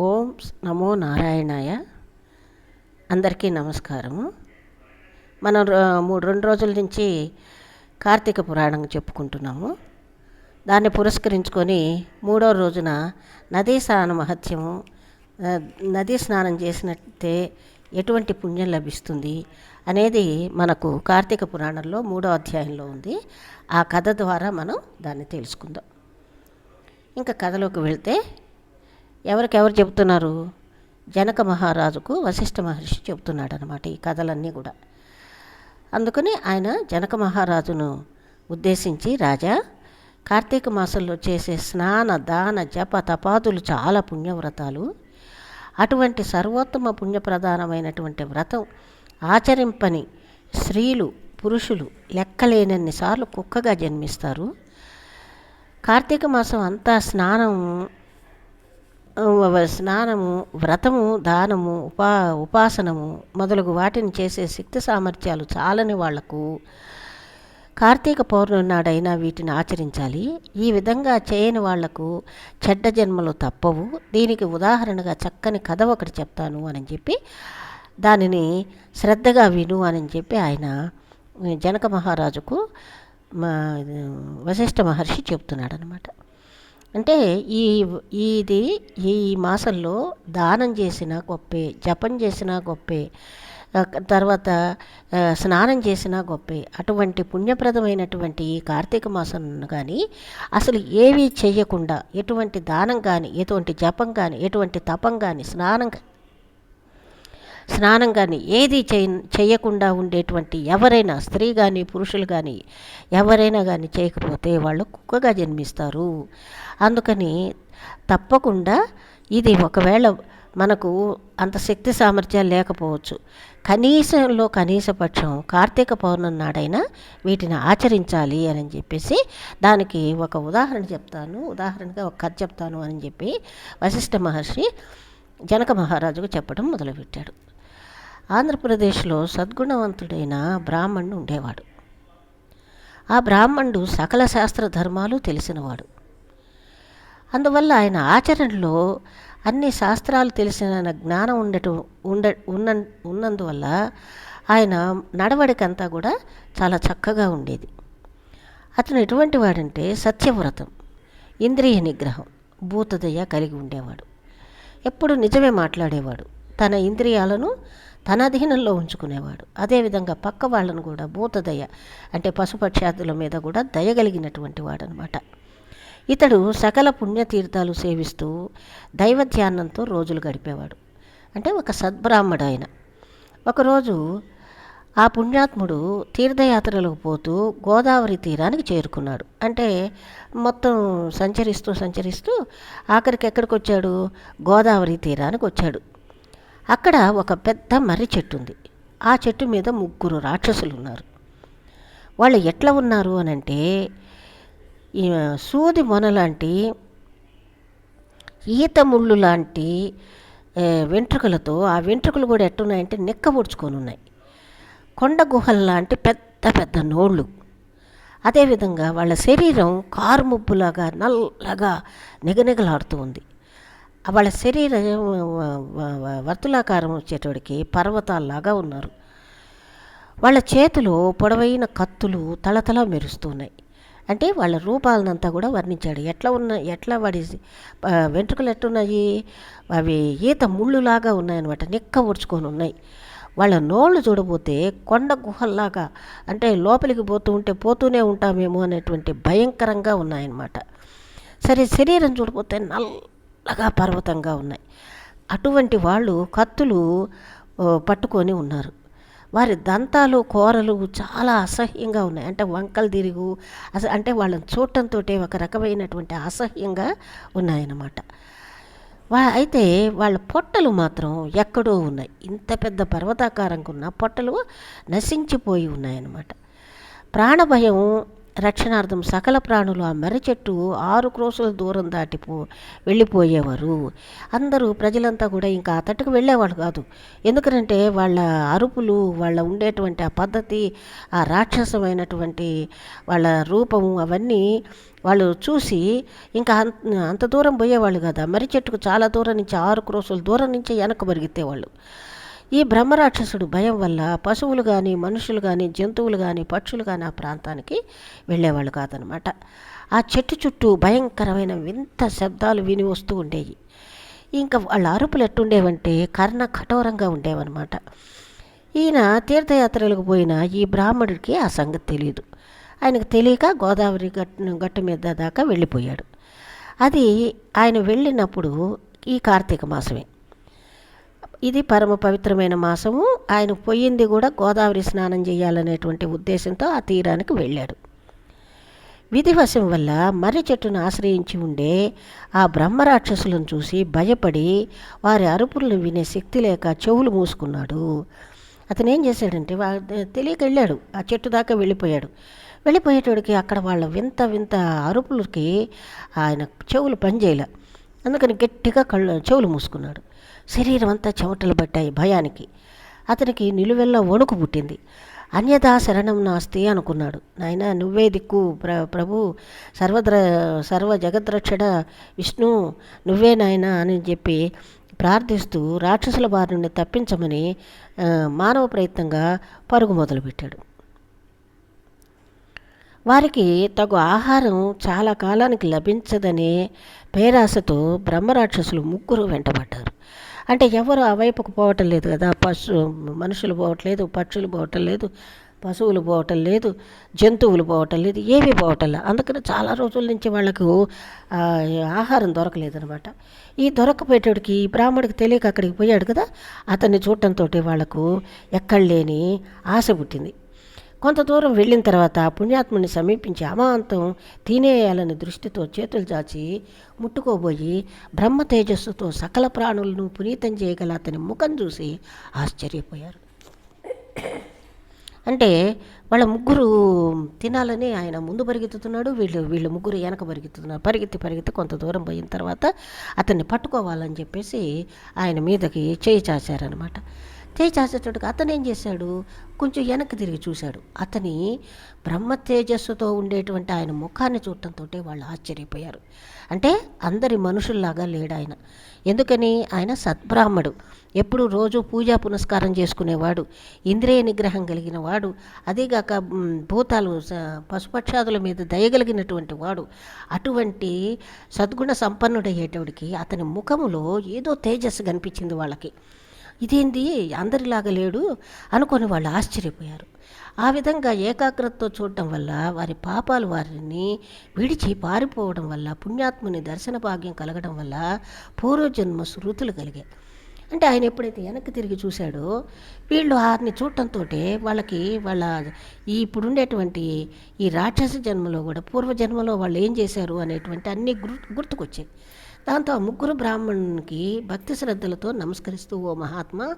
ఓం నమో నారాయణాయ. అందరికీ నమస్కారము. మనం మూడు రెండు రోజుల నుంచి కార్తీక పురాణం చెప్పుకుంటున్నాము. దాన్ని పురస్కరించుకొని మూడో రోజున నదీ స్నాన మహత్యము నదీ స్నానం చేసినట్టే ఎటువంటి పుణ్యం లభిస్తుంది అనేది మనకు కార్తీక పురాణంలో మూడో అధ్యాయంలో ఉంది. ఆ కథ ద్వారా మనం దాన్ని తెలుసుకుందాం. ఇంకా కథలోకి వెళ్తే ఎవరికెవరు చెబుతున్నారు? జనక మహారాజుకు వశిష్ఠ మహర్షి చెబుతున్నాడు అనమాట ఈ కథలన్నీ కూడా. అందుకని ఆయన జనక మహారాజును ఉద్దేశించి రాజా కార్తీక మాసంలో చేసే స్నాన దాన జప తపాదులు చాలా పుణ్యవ్రతాలు. అటువంటి సర్వోత్తమ పుణ్యప్రధానమైనటువంటి వ్రతం ఆచరింపని స్త్రీలు పురుషులు లెక్కలేనన్నిసార్లు కుక్కగా జన్మిస్తారు. కార్తీక మాసం అంతా స్నానం స్నానము వ్రతము దానము ఉపా ఉపాసనము మొదలగు వాటిని చేసే శక్తి సామర్థ్యాలు చాలని వాళ్ళకు కార్తీక పౌర్ణమి నాడైనా వీటిని ఆచరించాలి. ఈ విధంగా చేయని వాళ్ళకు చెడ్డ జన్మలు తప్పవు. దీనికి ఉదాహరణగా చక్కని కథ ఒకటి చెప్తాను అని చెప్పి దానిని శ్రద్ధగా విను అని చెప్పి ఆయన జనక మహారాజుకు మా వశిష్ఠ మహర్షి చెప్తున్నాడు అనమాట అంటే ఈ ఇది ఈ మాసంలో దానం చేసిన గొప్పే జపం చేసిన గొప్పే తర్వాత స్నానం చేసినా గొప్పే. అటువంటి పుణ్యప్రదమైనటువంటి ఈ కార్తీక మాసం కానీ అసలు ఏవి చేయకుండా ఎటువంటి దానం కానీ ఎటువంటి జపం కానీ ఎటువంటి తపం కానీ స్నానం స్నానం కానీ ఏది చేయ చేయకుండా ఉండేటువంటి ఎవరైనా స్త్రీ కానీ పురుషులు కానీ ఎవరైనా కానీ చేయకపోతే వాళ్ళు కుక్కగా జన్మిస్తారు. అందుకని తప్పకుండా ఇది ఒకవేళ మనకు అంత శక్తి సామర్థ్యాలు లేకపోవచ్చు. కనీసంలో కనీసపక్షం కార్తీక పౌర్ణమి నాడైనా వీటిని ఆచరించాలి అని చెప్పేసి దానికి ఒక ఉదాహరణ చెప్తాను. ఉదాహరణగా ఒక కథ చెప్తాను అని చెప్పి వశిష్ఠ మహర్షి జనక మహారాజుకు చెప్పడం మొదలుపెట్టాడు. ఆంధ్రప్రదేశ్లో సద్గుణవంతుడైన బ్రాహ్మణుడు ఉండేవాడు. ఆ బ్రాహ్మణుడు సకల శాస్త్ర ధర్మాలు తెలిసినవాడు. అందువల్ల ఆయన ఆచరణలో అన్ని శాస్త్రాలు తెలిసిన జ్ఞానం ఉండటం ఉండ ఉన్న ఉన్నందువల్ల ఆయన నడవడికంతా కూడా చాలా చక్కగా ఉండేది. అతను ఎటువంటి వాడంటే సత్యవ్రతం ఇంద్రియ నిగ్రహం భూతదయ కలిగి ఉండేవాడు. ఎప్పుడు నిజమే మాట్లాడేవాడు. తన ఇంద్రియాలను తన అధీనంలో ఉంచుకునేవాడు అదేవిధంగా పక్క వాళ్ళను కూడా భూతదయ అంటే పశుపక్షాదుల మీద కూడా దయగలిగినటువంటి వాడనమాట. ఇతడు సకల పుణ్యతీర్థాలు సేవిస్తూ దైవ ధ్యానంతో రోజులు గడిపేవాడు. అంటే ఒక సద్బ్రాహ్మడు ఆయన ఒకరోజు ఆ పుణ్యాత్ముడు తీర్థయాత్రలకు పోతూ గోదావరి తీరానికి చేరుకున్నాడు. అంటే మొత్తం సంచరిస్తూ సంచరిస్తూ ఆఖరికి ఎక్కడికి వచ్చాడు గోదావరి తీరానికి వచ్చాడు. అక్కడ ఒక పెద్ద మర్రి చెట్టు ఉంది. ఆ చెట్టు మీద ముగ్గురు రాక్షసులు ఉన్నారు వాళ్ళు ఎట్లా ఉన్నారు అని అంటే సూది మొన లాంటి ఈత ముళ్ళు లాంటి వెంట్రుకలతో ఆ వెంట్రుకలు కూడా ఎట్టున్నాయంటే నెక్క పొడుచుకొని ఉన్నాయి. కొండ గుహల్లాంటి పెద్ద పెద్ద నోళ్ళు. అదేవిధంగా వాళ్ళ శరీరం కారు ముబ్బులాగా నల్లగా నిగనిగలాడుతూ ఉంది. వాళ్ళ శరీరం వర్తులాకారం వచ్చేటోడికి పర్వతాల్లాగా ఉన్నారు. వాళ్ళ చేతిలో పొడవైన కత్తులు తలతల మెరుస్తున్నాయి. అంటే వాళ్ళ రూపాలనంతా కూడా వర్ణించాడు. ఎట్లా ఉన్న ఎట్లా వాడి వెంట్రుకలు ఎట్టున్నాయి? అవి ఈత ముళ్ళులాగా ఉన్నాయన్నమాట. నిక్క ఉడుచుకొని ఉన్నాయి. వాళ్ళ నోళ్ళు చూడబోతే కొండ గుహల్లాగా అంటే లోపలికి పోతూ ఉంటే పోతూనే ఉంటామేమో అనేటువంటి భయంకరంగా ఉన్నాయన్నమాట. సరే శరీరం చూడబోతే చల్లగా పర్వతంగా ఉన్నాయి. అటువంటి వాళ్ళు కత్తులు పట్టుకొని ఉన్నారు. వారి దంతాలు కూరలు చాలా అసహ్యంగా ఉన్నాయి. అంటే వంకలు తిరుగు అసలు అంటే వాళ్ళని చూడటంతో ఒక రకమైనటువంటి అసహ్యంగా ఉన్నాయన్నమాట. వా అయితే వాళ్ళ పొట్టలు మాత్రం ఎక్కడో ఉన్నాయి. ఇంత పెద్ద పర్వతాకారంగా ఉన్న పొట్టలు నశించిపోయి ఉన్నాయన్నమాట. ప్రాణభయం రక్షణార్థం సకల ప్రాణులు ఆ మర్రి చెట్టు ఆరు క్రోసుల దూరం దాటిపో వెళ్ళిపోయేవారు. అందరూ ప్రజలంతా కూడా ఇంకా అతటికి వెళ్ళేవాళ్ళు కాదు. ఎందుకంటే వాళ్ళ అరుపులు వాళ్ళ ఉండేటువంటి ఆ పద్ధతి ఆ రాక్షసమైనటువంటి వాళ్ళ రూపము అవన్నీ వాళ్ళు చూసి ఇంకా అంత అంత దూరం పోయేవాళ్ళు కదా. మర్రి చెట్టుకు చాలా దూరం నుంచి ఆరు క్రోసుల దూరం నుంచి వెనక పరిగెత్తేవాళ్ళు. ఈ బ్రహ్మరాక్షసుడు భయం వల్ల పశువులు కానీ మనుషులు కానీ జంతువులు కానీ పక్షులు కానీ ఆ ప్రాంతానికి వెళ్ళేవాళ్ళు కాదనమాట. ఆ చెట్టు చుట్టూ భయంకరమైన వింత శబ్దాలు విని వస్తూ ఉండేవి. ఇంకా వాళ్ళ అరుపులు ఎట్టుండేవంటే కర్ణ కఠోరంగా ఉండేవన్నమాట. ఈయన తీర్థయాత్రలకు పోయిన ఈ బ్రాహ్మణుడికి ఆ సంగతి తెలియదు ఆయనకు తెలియక గోదావరి గట్టు గట్టు మీద దాకా వెళ్ళిపోయాడు. అది ఆయన వెళ్ళినప్పుడు ఈ కార్తీక మాసమే. ఇది పరమ పవిత్రమైన మాసము. ఆయన పోయింది కూడా గోదావరి స్నానం చేయాలనేటువంటి ఉద్దేశంతో ఆ తీరానికి వెళ్ళాడు. విధివశం వల్ల మర్రి చెట్టును ఆశ్రయించి ఉండే ఆ బ్రహ్మరాక్షసులను చూసి భయపడి వారి అరుపులను వినే శక్తి లేక చెవులు మూసుకున్నాడు. అతను ఏం చేశాడంటే తెలియక వెళ్ళాడు ఆ చెట్టు దాకా వెళ్ళిపోయాడు. వెళ్ళిపోయేటోడికి అక్కడ వాళ్ళ వింత వింత అరుపులకి ఆయన చెవులు పనిచేయలే. అందుకని గట్టిగా కళ్ళు చెవులు మూసుకున్నాడు. శరీరం అంతా చెమటలు పట్టాయి భయానికి. అతనికి నిలువెల్లా వణుకు పుట్టింది. అన్యదా శరణం నాస్తి అనుకున్నాడు. నాయన నువ్వే దిక్కు. ప్ర ప్రభు సర్వద్ర సర్వ జగద్రక్షణ విష్ణు నువ్వే నాయన అని చెప్పి ప్రార్థిస్తూ రాక్షసుల బారి నుండి తప్పించమని మానవ ప్రయత్నంగా పరుగు మొదలుపెట్టాడు. వారికి తగు ఆహారం చాలా కాలానికి లభించదనే పేరాశతో బ్రహ్మరాక్షసులు ముగ్గురు వెంటబడ్డారు. అంటే ఎవరు ఆ వైపుకు పోవటం లేదు కదా. పశు మనుషులు పోవట్లేదు పక్షులు పోవటం లేదు పశువులు పోవటం లేదు జంతువులు పోవటం లేదు ఏమీ పోవటం లేదు. అందుకని చాలా రోజుల నుంచి వాళ్ళకు ఆహారం దొరకలేదనమాట ఈ దొరకపోయేటోడికి ఈ బ్రాహ్మడికి తెలియక అక్కడికి పోయాడు కదా. అతన్ని చూడటంతో వాళ్ళకు ఎక్కడ లేని ఆశ పుట్టింది. కొంత దూరం వెళ్ళిన తర్వాత పుణ్యాత్ముని సమీపించి అమాంతం తినేయాలని దృష్టితో చేతులు చాచి ముట్టుకోబోయి బ్రహ్మ తేజస్సుతో సకల ప్రాణులను పునీతం చేయగల అతని ముఖం చూసి ఆశ్చర్యపోయారు. అంటే వాళ్ళ ముగ్గురు తినాలని ఆయన ముందు పరిగెత్తుతున్నాడు వీళ్ళు వీళ్ళు ముగ్గురు వెనక పరిగెత్తుతున్నారు. పరిగెత్తి పరిగెత్తి కొంత దూరం పోయిన తర్వాత అతన్ని పట్టుకోవాలని చెప్పేసి ఆయన మీదకి చేయి చాచారనమాట చేయి అతను ఏం చేశాడు? కొంచెం వెనక్కి తిరిగి చూశాడు. అతని బ్రహ్మ తేజస్సుతో ఉండేటువంటి ఆయన ముఖాన్ని చూడటంతో వాళ్ళు ఆశ్చర్యపోయారు. అంటే అందరి మనుషుల్లాగా లేడు ఆయన. ఎందుకని? ఆయన సద్బ్రాహ్మడు. ఎప్పుడు రోజు పూజా పునస్కారం చేసుకునేవాడు. ఇంద్రియ నిగ్రహం కలిగిన వాడు. అదేగాక భూతాలు పశుపక్షాదుల మీద దయగలిగినటువంటి వాడు. అటువంటి సద్గుణ సంపన్నుడయ్యేటోడికి అతని ముఖములో ఏదో తేజస్సు కనిపించింది వాళ్ళకి. ఇదేంది? అందరిలాగా లేడు అనుకొని వాళ్ళు ఆశ్చర్యపోయారు. ఆ విధంగా ఏకాగ్రతతో చూడటం వల్ల వారి పాపాలు వారిని విడిచి పారిపోవడం వల్ల పుణ్యాత్ముని దర్శన భాగ్యం కలగడం వల్ల పూర్వజన్మ శృతులు కలిగాయి. అంటే ఆయన ఎప్పుడైతే వెనక్కి తిరిగి చూశాడో వీళ్ళు వారిని చూడటంతో వాళ్ళకి వాళ్ళ ఈ ఇప్పుడుండేటువంటి ఈ రాక్షస జన్మలో కూడా పూర్వజన్మలో వాళ్ళు ఏం చేశారు అనేటువంటి అన్నీ గుర్తు గుర్తుకొచ్చాయి. దాంతో ఆ ముగ్గురు బ్రాహ్మణునికి భక్తి శ్రద్ధలతో నమస్కరిస్తూ ఓ మహాత్మా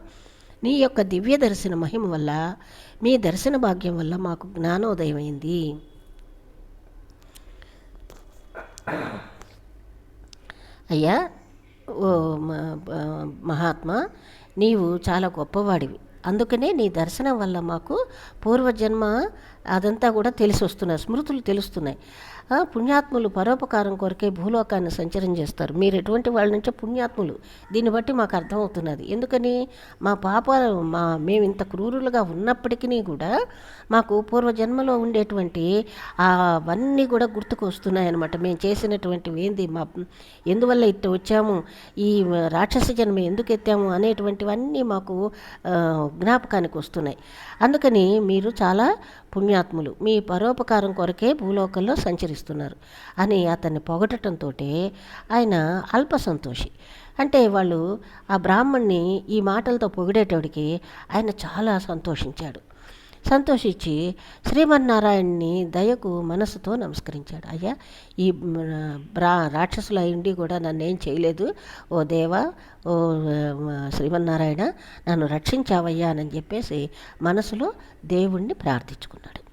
నీ యొక్క దివ్య దర్శన మహిమ వల్ల మీ దర్శన భాగ్యం వల్ల మాకు జ్ఞానోదయం అయింది. అయ్యా ఓ మ- మహాత్మా నీవు చాలా గొప్పవాడివి. అందుకనే నీ దర్శనం వల్ల మాకు పూర్వజన్మ అదంతా కూడా తెలిసి వస్తున్నాయి స్మృతులు తెలుస్తున్నాయి. పుణ్యాత్ములు పరోపకారం కొరకే భూలోకాన్ని సంచరం చేస్తారు. మీరు ఎటువంటి వాళ్ళ నుంచో పుణ్యాత్ములు. దీన్ని బట్టి మాకు అర్థమవుతున్నది. ఎందుకని? మా పాపాలు మా మేము ఇంత క్రూరులుగా ఉన్నప్పటికీ కూడా మాకు పూర్వజన్మలో ఉండేటువంటి అవన్నీ కూడా గుర్తుకు వస్తున్నాయి అనమాట మేము చేసినటువంటివి ఏంది? మా ఎందువల్ల ఇట్ట వచ్చాము? ఈ రాక్షస జన్మ ఎందుకు ఎత్తాము? అనేటువంటివన్నీ మాకు జ్ఞాపకానికి వస్తున్నాయి. అందుకని మీరు చాలా పుణ్యాత్ములు. మీ పరోపకారం కొరకే భూలోకంలో సంచరిస్తున్నారు అని అతన్ని పొగటంతో ఆయన అల్ప సంతోషి. అంటే వాళ్ళు ఆ బ్రాహ్మణ్ణి ఈ మాటలతో పొగిడేటోడికి ఆయన చాలా సంతోషించాడు. సంతోషించి శ్రీమన్నారాయణ్ణి దయకు మనసుతో నమస్కరించాడు. అయ్యా ఈ రా బ్రా రాక్షసులు అయిండి కూడా నన్ను ఏం చేయలేదు. ఓ దేవా ఓ శ్రీమన్నారాయణ నన్ను రక్షించావయ్యా అని చెప్పేసి మనసులో దేవుణ్ణి ప్రార్థించుకున్నాడు.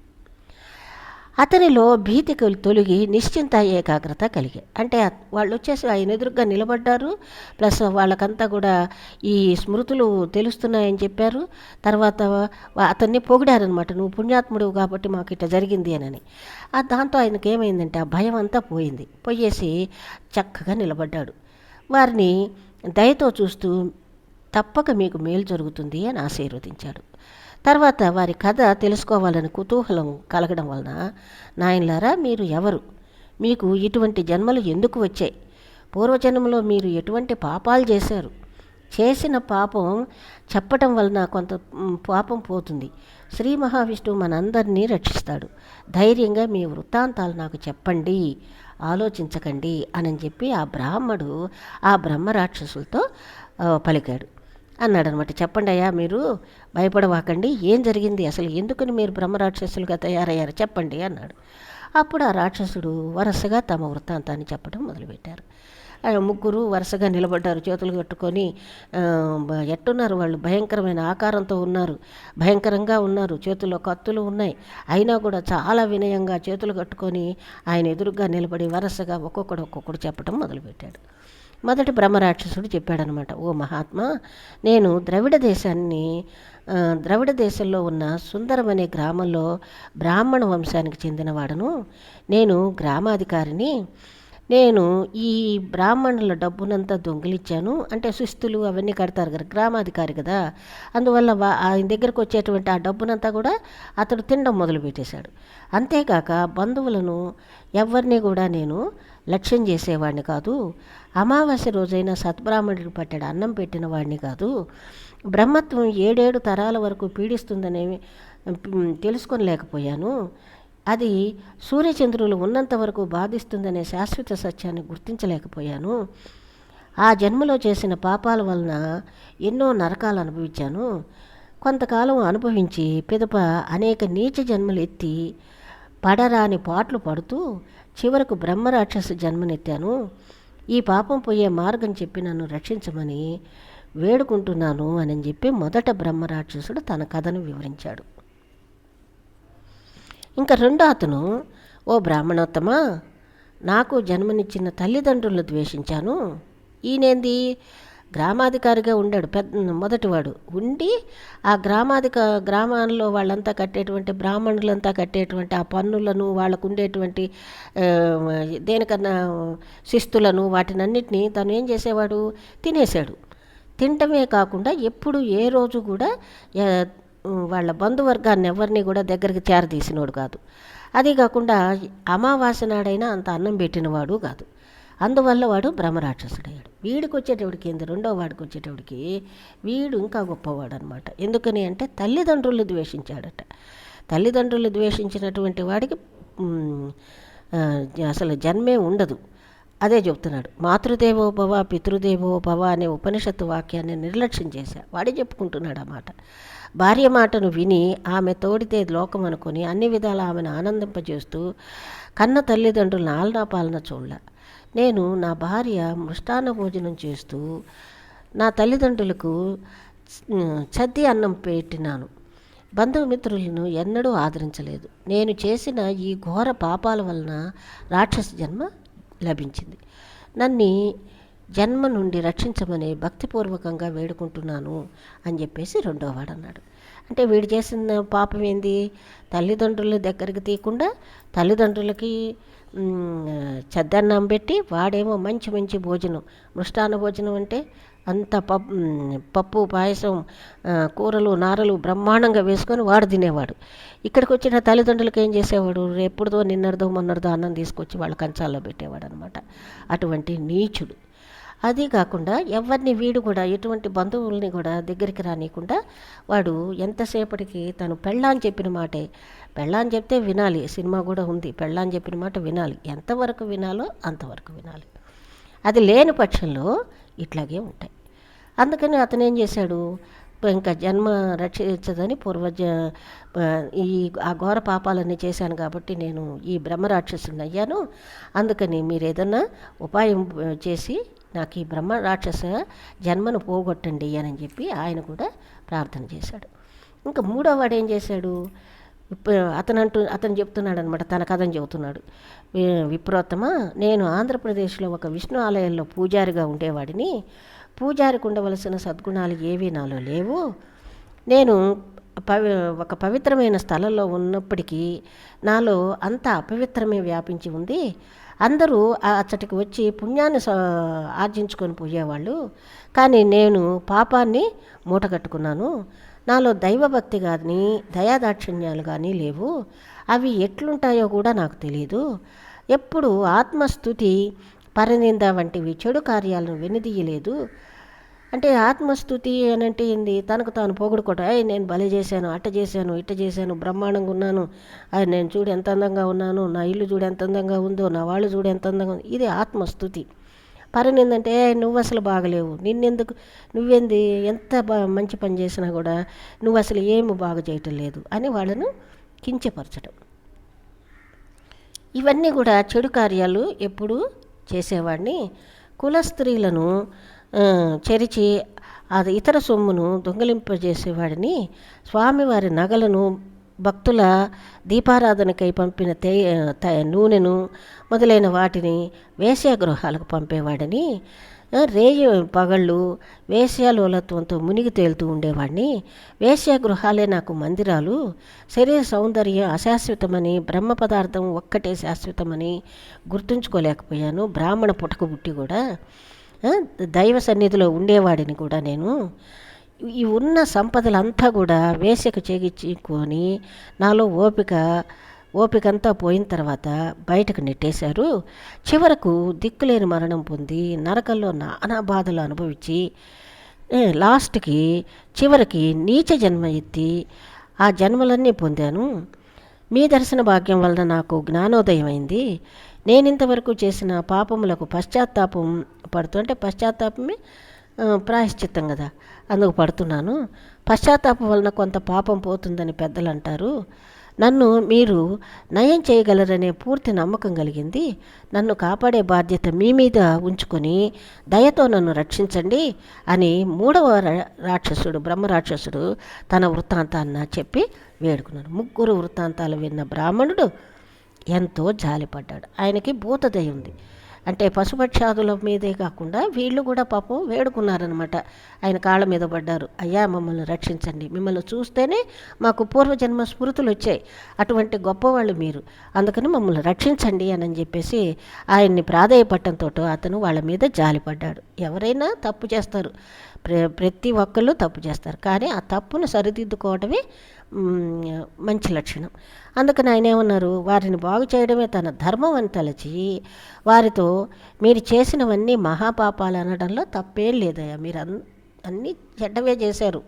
అతనిలో భీతి తొలగి నిశ్చింత ఏకాగ్రత కలిగి. అంటే వాళ్ళు వచ్చేసి ఆయన ఎదురుగా నిలబడ్డారు. ప్లస్ వాళ్ళకంతా కూడా ఈ స్మృతులు తెలుస్తున్నాయని చెప్పారు. తర్వాత అతన్ని పొగిడారనమాట నువ్వు పుణ్యాత్ముడు కాబట్టి మాకు ఇట్లా జరిగింది అని ఆ దాంతో ఆయనకి ఏమైందంటే ఆ భయం అంతా పోయింది. పోయేసి చక్కగా నిలబడ్డాడు. వారిని దయతో చూస్తూ తప్పక మీకు మేలు జరుగుతుంది అని ఆశీర్వదించాడు. తర్వాత వారి కథ తెలుసుకోవాలని కుతూహలం కలగడం వలన నాయనలారా మీరు ఎవరు? మీకు ఇటువంటి జన్మలు ఎందుకు వచ్చాయి? పూర్వజన్మలో మీరు ఎటువంటి పాపాలు చేశారు? చేసిన పాపం చెప్పటం వలన కొంత పాపం పోతుంది. శ్రీ మహావిష్ణువు మనందరినీ రక్షిస్తాడు. ధైర్యంగా మీ వృత్తాంతాలు నాకు చెప్పండి ఆలోచించకండి అని చెప్పి ఆ బ్రాహ్మడు ఆ బ్రహ్మ రాక్షసులతో పలికాడు. అన్నాడనమాట. చెప్పండి అయ్యా మీరు భయపడవాకండి. ఏం జరిగింది? అసలు ఎందుకని మీరు బ్రహ్మరాక్షసులుగా తయారయ్యారు? చెప్పండి అన్నాడు. అప్పుడు ఆ రాక్షసుడు వరుసగా తమ వృత్తాంతాన్ని చెప్పడం మొదలుపెట్టారు. ముగ్గురు వరుసగా నిలబడ్డారు చేతులు కట్టుకొని. ఎట్టున్నారు వాళ్ళు? భయంకరమైన ఆకారంతో ఉన్నారు. భయంకరంగా ఉన్నారు. చేతుల్లో కత్తులు ఉన్నాయి. అయినా కూడా చాలా వినయంగా చేతులు కట్టుకొని ఆయన ఎదురుగా నిలబడి వరుసగా ఒక్కొక్కడు ఒక్కొక్కడు చెప్పడం మొదలుపెట్టాడు. మొదటి బ్రహ్మరాక్షసుడు చెప్పాడనమాట ఓ మహాత్మా నేను ద్రవిడ దేశాన్ని ద్రవిడ దేశంలో ఉన్న సుందరం అనే గ్రామంలో బ్రాహ్మణ వంశానికి చెందినవాడను. నేను గ్రామాధికారిని. నేను ఈ బ్రాహ్మణుల డబ్బునంతా దొంగిలిచ్చాను. అంటే సుస్తులు అవన్నీ కడతారు కదా గ్రామాధికారి కదా. అందువల్ల వా- ఆయన దగ్గరకు వచ్చేటువంటి ఆ డబ్బునంతా కూడా అతడు తినడం మొదలుపెట్టేశాడు. అంతేకాక బంధువులను ఎవరిని కూడా నేను లక్ష్యం చేసేవాడిని కాదు. అమావాస్య రోజైన సద్బ్రాహ్మణుడికి పట్టాడు అన్నం పెట్టిన వాడిని కాదు. బ్రహ్మత్వం ఏడేడు తరాల వరకు పీడిస్తుందని తెలుసుకొని లేకపోయాను అది సూర్యచంద్రులు ఉన్నంత వరకు బాధిస్తుందనే శాశ్వత సత్యాన్ని గుర్తించలేకపోయాను. ఆ జన్మలో చేసిన పాపాల వలన ఎన్నో నరకాలు అనుభవించాను. కొంతకాలం అనుభవించి పిదప అనేక నీచ జన్మలు ఎత్తి పడరాని పాటలు పడుతూ చివరకు బ్రహ్మరాక్షసు జన్మనెత్తాను. ఈ పాపం పోయే మార్గం చెప్పి నన్ను రక్షించమని వేడుకుంటున్నాను అని చెప్పి మొదట బ్రహ్మరాక్షసుడు తన కథను వివరించాడు. ఇంకా రెండో అతను ఓ బ్రాహ్మణోత్తమ నాకు జన్మనిచ్చిన తల్లిదండ్రులను ద్వేషించాను. ఈయనేంది? గ్రామాధికారిగా ఉండాడు పెద్ద మొదటివాడు. ఉండి ఆ గ్రామాధిక గ్రామాల్లో వాళ్ళంతా కట్టేటువంటి బ్రాహ్మణులంతా కట్టేటువంటి ఆ పన్నులను వాళ్ళకు ఉండేటువంటి దేనికన్నా శిస్తులను వాటినన్నిటినీ తను ఏం చేసేవాడు? తినేశాడు. తినటమే కాకుండా ఎప్పుడు ఏ రోజు కూడా వాళ్ళ బంధువర్గాన్ని ఎవరిని కూడా దగ్గరికి చేరదీసినోడు కాదు. అది కాకుండా అమావాస్య నాడైనా అంత అన్నం పెట్టినవాడు కాదు. అందువల్ల వాడు బ్రహ్మరాక్షసుడయ్యాడు. వీడికి వచ్చేటప్పటికి ఏంది? రెండో వాడికి వచ్చేటప్పటికి వీడు ఇంకా గొప్పవాడు అనమాట ఎందుకని అంటే తల్లిదండ్రులు ద్వేషించాడట. తల్లిదండ్రులు ద్వేషించినటువంటి వాడికి అసలు జన్మే ఉండదు. అదే చెప్తున్నాడు. మాతృదేవో భవ పితృదేవో భవ అనే ఉపనిషత్తు వాక్యాన్ని నిర్లక్ష్యం చేశా. వాడే చెప్పుకుంటున్నాడు అన్నమాట భార్య మాటను విని ఆమె తోడితే లోకం అనుకుని అన్ని విధాల ఆమెను ఆనందింపజేస్తూ కన్న తల్లిదండ్రులను ఆలనా పాలన చూడలే. నేను నా భార్య మృష్టాన్న భోజనం చేస్తూ నా తల్లిదండ్రులకు చద్ది అన్నం పెట్టినాను. బంధుమిత్రులను ఎన్నడూ ఆదరించలేదు. నేను చేసిన ఈ ఘోర పాపాల వలన రాక్షస జన్మ లభించింది. నన్ను జన్మ నుండి రక్షించమని భక్తిపూర్వకంగా వేడుకుంటున్నాను అని చెప్పేసి రెండో వాడు అన్నాడు. అంటే వీడు చేసిన పాపం ఏంది? తల్లిదండ్రుల దగ్గరికి తీయకుండా తల్లిదండ్రులకి చెద్దన్నం పెట్టి వాడేమో మంచి మంచి భోజనం. మృష్టాన్న భోజనం అంటే అంత పప్పు పప్పు పాయసం కూరలు నారలు బ్రహ్మాండంగా వేసుకొని వాడు తినేవాడు. ఇక్కడికి వచ్చిన తల్లిదండ్రులకు ఏం చేసేవాడు? ఎప్పుడుదో నిన్నటిదో మొన్నటిదో అన్నం తీసుకొచ్చి వాళ్ళ కంచాల్లో పెట్టేవాడు అనమాట అటువంటి నీచుడు. అది కాకుండా ఎవరిని వీడు కూడా ఎటువంటి బంధువుల్ని కూడా దగ్గరికి రానియకుండా వాడు ఎంతసేపటికి తను పెళ్ళాని చెప్పిన మాటే పెళ్ళాని చెప్తే వినాలి సినిమా కూడా ఉంది పెళ్ళాని చెప్పిన మాట వినాలి ఎంతవరకు వినాలో అంతవరకు వినాలి. అది లేని పక్షంలో ఇట్లాగే ఉంటాయి. అందుకని అతను ఏం చేశాడు ఇంకా జన్మ రక్షించదని పూర్వజ ఈ ఆ ఘోర పాపాలన్నీ చేశాను కాబట్టి నేను ఈ బ్రహ్మరాక్షసుని అయ్యాను. అందుకని మీరు ఏదన్నా ఉపాయం చేసి నాకు ఈ బ్రహ్మ రాక్షస జన్మను పోగొట్టండి అని చెప్పి ఆయన కూడా ప్రార్థన చేశాడు. ఇంకా మూడో వాడు ఏం చేశాడు? అతను అంటూ అతను చెప్తున్నాడు అనమాట తన కథను చెబుతున్నాడు. వి- విప్రోత్తమ నేను ఆంధ్రప్రదేశ్లో ఒక విష్ణు ఆలయంలో పూజారిగా ఉండేవాడిని. పూజారికి ఉండవలసిన సద్గుణాలు ఏవీ నాలో లేవు. నేను పవి ఒక పవిత్రమైన స్థలంలో ఉన్నప్పటికీ నాలో అంత అపవిత్రమే వ్యాపించి ఉంది. అందరూ అచ్చటికి వచ్చి పుణ్యాన్ని ఆర్జించుకొని పోయేవాళ్ళు. కానీ నేను పాపాన్ని మూటగట్టుకున్నాను నాలో దైవభక్తి కానీ దయాదాక్షిణ్యాలు కానీ లేవు. అవి ఎట్లుంటాయో కూడా నాకు తెలియదు ఎప్పుడు ఆత్మస్థుతి పరనింద వంటివి చెడు కార్యాలను వెనుదీయలేదు. అంటే ఆత్మస్థుతి అని అంటే ఏంది? తనకు తాను పొగుడుకోవటం. నేను బలి చేశాను అట్ట చేశాను ఇట్ట చేశాను బ్రహ్మాండంగా ఉన్నాను. అది నేను చూడు ఎంత అందంగా ఉన్నాను నా ఇల్లు చూడు ఎంత అందంగా ఉందో నా వాళ్ళు చూడు ఎంత అందంగా ఉంది ఇది ఆత్మస్థుతి. పరనిందంటే ఏంటంటే నువ్వు అసలు బాగలేవు. నిన్నెందుకు నువ్వేంది? ఎంత బా మంచి పని చేసినా కూడా నువ్వు అసలు ఏమి బాగు చేయటం లేదు అని వాళ్ళను కించపరచడం ఇవన్నీ కూడా చెడు కార్యాలు ఎప్పుడు చేసేవాడిని. కుల స్త్రీలను చెరిచి అది ఇతర సొమ్మును దొంగిలింపజేసేవాడిని స్వామివారి నగలను భక్తుల దీపారాధనకై పంపిన తే నూనెను మొదలైన వాటిని వేశ్యాగృహాలకు పంపేవాడిని. రేయి పగళ్ళు వేశ్యాలోలత్వంతో మునిగి తేలుతూ ఉండేవాడిని. వేశ్యాగృహాలే నాకు మందిరాలు. శరీర సౌందర్యం అశాశ్వతమని బ్రహ్మ పదార్థం ఒక్కటే శాశ్వతమని గుర్తుంచుకోలేకపోయాను. బ్రాహ్మణ పుటక బుట్టి కూడా దైవ సన్నిధిలో ఉండేవాడిని కూడా నేను. ఈ ఉన్న సంపదలంతా కూడా వేసకు చేగించుకొని నాలో ఓపిక ఓపికంతా పోయిన తర్వాత బయటకు నెట్టేశారు. చివరకు దిక్కులేని మరణం పొంది నరకంలో నానా బాధలు అనుభవించి లాస్ట్కి చివరికి నీచ జన్మ ఎత్తి ఆ జన్మలన్నీ పొందాను. మీ దర్శన భాగ్యం వలన నాకు జ్ఞానోదయం అయింది నేను ఇంతవరకు చేసిన పాపములకు పశ్చాత్తాపం పడుతూ అంటే పశ్చాత్తాపమే ప్రాయశ్చిత్తం కదా. అందుకు పడుతున్నాను. పశ్చాత్తాపం వలన కొంత పాపం పోతుందని పెద్దలు అంటారు నన్ను మీరు నయం చేయగలరనే పూర్తి నమ్మకం కలిగింది. నన్ను కాపాడే బాధ్యత మీ మీద ఉంచుకొని దయతో నన్ను రక్షించండి అని మూడవ రాక్షసుడు బ్రహ్మ రాక్షసుడు తన వృత్తాంతాన్ని చెప్పి వేడుకున్నాడు. ముగ్గురు వృత్తాంతాలు విన్న బ్రాహ్మణుడు ఎంతో జాలిపడ్డాడు. ఆయనకి భూతదయ ఉంది. అంటే పశుపక్షాదుల మీదే కాకుండా వీళ్ళు కూడా పాపం వేడుకున్నారనమాట ఆయన కాళ్ళ మీద పడ్డారు. అయ్యా మమ్మల్ని రక్షించండి. మిమ్మల్ని చూస్తేనే మాకు పూర్వజన్మ స్మృతులు వచ్చాయి. అటువంటి గొప్పవాళ్ళు మీరు. అందుకని మమ్మల్ని రక్షించండి అని చెప్పేసి ఆయన్ని ప్రాధేయపట్టంతో అతను వాళ్ళ మీద జాలిపడ్డాడు. ఎవరైనా తప్పు చేస్తారు. ప్ర ప్రతి ఒక్కళ్ళు తప్పు చేస్తారు. కానీ ఆ తప్పును సరిదిద్దుకోవడమే మంచి లక్షణం. అందుకని ఆయన ఏమన్నారు వారిని బాగు చేయడమే తన ధర్మం అని తలచి వారితో మీరు చేసినవన్నీ మహాపాపాలు అనడంలో తప్పేం లేదయ్యా మీరు అన్ అన్నీ చెడ్డవే చేశారు.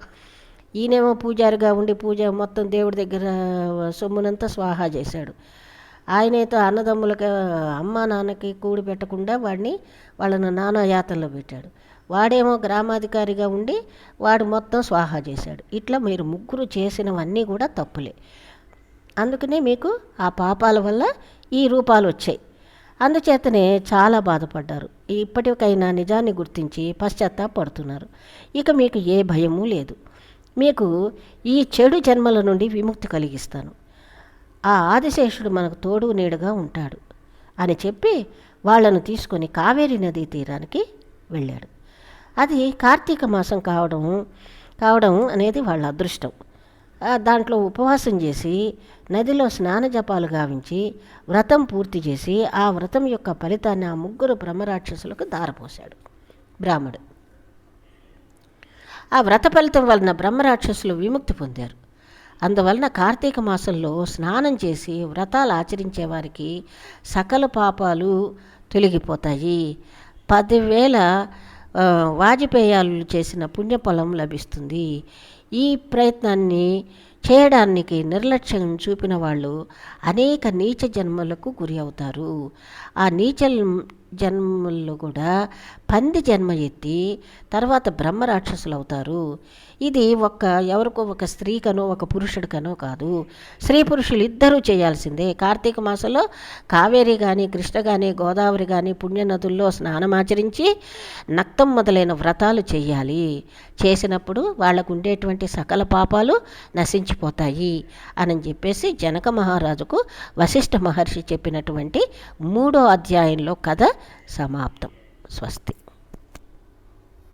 ఈయనేమో పూజారిగా ఉండి పూజ మొత్తం దేవుడి దగ్గర సొమ్మునంతా స్వాహా చేశాడు. ఆయనైతే అన్నదమ్ములకి అమ్మ నాన్నకి కూడి పెట్టకుండా వాడిని వాళ్ళను నానా యాతల్లో పెట్టాడు. వాడేమో గ్రామాధికారిగా ఉండి వాడు మొత్తం స్వాహా చేశాడు. ఇట్లా మీరు ముగ్గురు చేసినవన్నీ కూడా తప్పులే. అందుకనే మీకు ఆ పాపాల వల్ల ఈ రూపాలు వచ్చాయి. అందుచేతనే చాలా బాధపడ్డారు. ఇప్పటికైనా నిజాన్ని గుర్తించి పశ్చాత్తాపడుతున్నారు. ఇక మీకు ఏ భయము లేదు. మీకు ఈ చెడు జన్మల నుండి విముక్తి కలిగిస్తాను. ఆ ఆదిశేషుడు మనకు తోడు నీడగా ఉంటాడు అని చెప్పి వాళ్ళను తీసుకొని కావేరీ నదీ తీరానికి వెళ్ళాడు. అది కార్తీక మాసం కావడం కావడం అనేది వాళ్ళ అదృష్టం. దాంట్లో ఉపవాసం చేసి నదిలో స్నాన జపాలు గావించి వ్రతం పూర్తి చేసి ఆ వ్రతం యొక్క ఫలితాన్ని ఆ ముగ్గురు బ్రహ్మరాక్షసులకు దారపోశాడు బ్రాహ్మడు. ఆ వ్రత ఫలితం వలన బ్రహ్మరాక్షసులు విముక్తి పొందారు. అందువలన కార్తీక మాసంలో స్నానం చేసి వ్రతాలు ఆచరించే వారికి సకల పాపాలు తొలగిపోతాయి. పదివేల వాజపేయాలు చేసిన పుణ్యఫలం లభిస్తుంది. ఈ ప్రయత్నాన్ని చేయడానికి నిర్లక్ష్యం చూపిన వాళ్ళు అనేక నీచ జన్మలకు గురి అవుతారు. ఆ నీచ జన్మల్లో కూడా పంది జన్మ ఎత్తి తర్వాత బ్రహ్మ రాక్షసులు అవుతారు ఇది ఒక్క ఎవరికో ఒక స్త్రీకనో ఒక పురుషుడికనో కాదు. స్త్రీ పురుషులు ఇద్దరూ చేయాల్సిందే. కార్తీక మాసంలో కావేరి కానీ కృష్ణ కానీ గోదావరి కానీ పుణ్యనదుల్లో స్నానమాచరించి నక్తం మొదలైన వ్రతాలు చేయాలి. చేసినప్పుడు వాళ్ళకు ఉండేటువంటి సకల పాపాలు నశించిపోతాయి అని చెప్పేసి జనక మహారాజుకు వశిష్ఠ మహర్షి చెప్పినటువంటి మూడో అధ్యాయంలో కథ సమాప్తం. స్వస్తి.